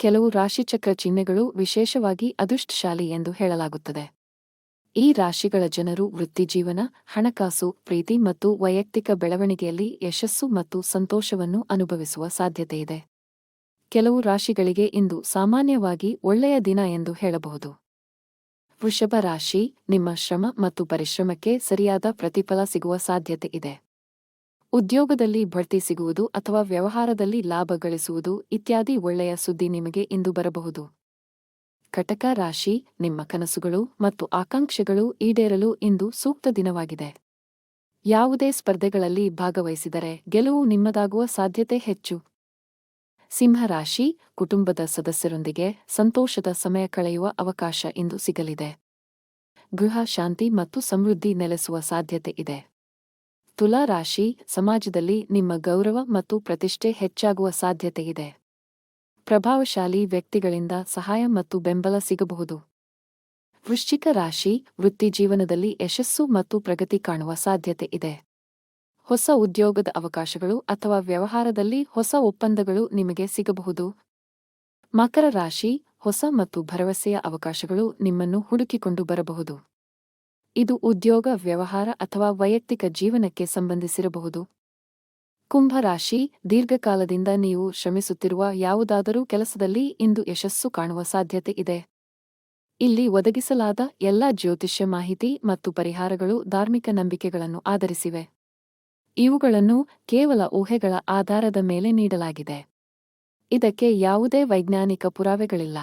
ಕೆಲವು ರಾಶಿಚಕ್ರ ಚಿಹ್ನೆಗಳು ವಿಶೇಷವಾಗಿ ಅದೃಷ್ಟಶಾಲಿ ಎಂದು ಹೇಳಲಾಗುತ್ತದೆ. ಈ ರಾಶಿಗಳ ಜನರು ವೃತ್ತಿಜೀವನ ಹಣಕಾಸು, ಪ್ರೀತಿ ಮತ್ತು ವೈಯಕ್ತಿಕ ಬೆಳವಣಿಗೆಯಲ್ಲಿ ಯಶಸ್ಸು ಮತ್ತು ಸಂತೋಷವನ್ನು ಅನುಭವಿಸುವ ಸಾಧ್ಯತೆಯಿದೆ ಕೆಲವು ರಾಶಿಗಳಿಗೆ ಇಂದು ಸಾಮಾನ್ಯವಾಗಿ ಒಳ್ಳೆಯ ದಿನ ಎಂದು ಹೇಳಬಹುದು. ವೃಷಭ ರಾಶಿ ನಿಮ್ಮ ಶ್ರಮ ಮತ್ತು ಪರಿಶ್ರಮಕ್ಕೆ ಸರಿಯಾದ ಪ್ರತಿಫಲ ಸಿಗುವ ಸಾಧ್ಯತೆ ಇದೆ. ಉದ್ಯೋಗದಲ್ಲಿ ಬಡ್ತಿ ಸಿಗುವುದು ಅಥವಾ ವ್ಯವಹಾರದಲ್ಲಿ ಲಾಭ ಗಳಿಸುವುದು ಇತ್ಯಾದಿ ಒಳ್ಳೆಯ ಸುದ್ದಿ ನಿಮಗೆ ಇಂದು ಬರಬಹುದು. ಕಟಕ ರಾಶಿ, ನಿಮ್ಮ ಕನಸುಗಳು ಮತ್ತು ಆಕಾಂಕ್ಷೆಗಳು ಈಡೇರಲು ಇಂದು ಸೂಕ್ತ ದಿನವಾಗಿದೆ. ಯಾವುದೇ ಸ್ಪರ್ಧೆಗಳಲ್ಲಿ ಭಾಗವಹಿಸಿದರೆ ಗೆಲುವು ನಿಮ್ಮದಾಗುವ ಸಾಧ್ಯತೆ ಹೆಚ್ಚು. ಸಿಂಹರಾಶಿ ಕುಟುಂಬದ ಸದಸ್ಯರೊಂದಿಗೆ ಸಂತೋಷದ ಸಮಯ ಕಳೆಯುವ ಅವಕಾಶ ಇಂದು ಸಿಗಲಿದೆ. ಗೃಹ ಶಾಂತಿ ಮತ್ತು ಸಮೃದ್ಧಿ ನೆಲೆಸುವ ಸಾಧ್ಯತೆ ಇದೆ. ತುಲಾ ರಾಶಿ ಸಮಾಜದಲ್ಲಿ ನಿಮ್ಮ ಗೌರವ ಮತ್ತು ಪ್ರತಿಷ್ಠೆ ಹೆಚ್ಚಾಗುವ ಸಾಧ್ಯತೆಯಿದೆ ಪ್ರಭಾವಶಾಲಿ ವ್ಯಕ್ತಿಗಳಿಂದ ಸಹಾಯ ಮತ್ತು ಬೆಂಬಲ ಸಿಗಬಹುದು. ವೃಶ್ಚಿಕ ರಾಶಿ ವೃತ್ತಿಜೀವನದಲ್ಲಿ ಯಶಸ್ಸು ಮತ್ತು ಪ್ರಗತಿ ಕಾಣುವ ಸಾಧ್ಯತೆ ಇದೆ. ಹೊಸ ಉದ್ಯೋಗದ ಅವಕಾಶಗಳು ಅಥವಾ ವ್ಯವಹಾರದಲ್ಲಿ ಹೊಸ ಒಪ್ಪಂದಗಳು ನಿಮಗೆ ಸಿಗಬಹುದು. ಮಕರ ರಾಶಿ ಹೊಸ ಮತ್ತು ಭರವಸೆಯ ಅವಕಾಶಗಳು ನಿಮ್ಮನ್ನು ಹುಡುಕಿಕೊಂಡು ಬರಬಹುದು. ಇದು ಉದ್ಯೋಗ, ವ್ಯವಹಾರ ಅಥವಾ ವೈಯಕ್ತಿಕ ಜೀವನಕ್ಕೆ ಸಂಬಂಧಿಸಿರಬಹುದು. ಕುಂಭರಾಶಿ ದೀರ್ಘಕಾಲದಿಂದ ನೀವು ಶ್ರಮಿಸುತ್ತಿರುವ ಯಾವುದಾದರೂ ಕೆಲಸದಲ್ಲಿ ಇಂದು ಯಶಸ್ಸು ಕಾಣುವ ಸಾಧ್ಯತೆ ಇದೆ. ಇಲ್ಲಿ ಒದಗಿಸಲಾದ ಎಲ್ಲಾ ಜ್ಯೋತಿಷ್ಯ ಮಾಹಿತಿ ಮತ್ತು ಪರಿಹಾರಗಳು ಧಾರ್ಮಿಕ ನಂಬಿಕೆಗಳನ್ನು ಆಧರಿಸಿವೆ. ಇವುಗಳನ್ನು ಕೇವಲ ಊಹೆಗಳ ಆಧಾರದ ಮೇಲೆ ನೀಡಲಾಗಿದೆ. ಇದಕ್ಕೆ ಯಾವುದೇ ವೈಜ್ಞಾನಿಕ ಪುರಾವೆಗಳಿಲ್ಲ.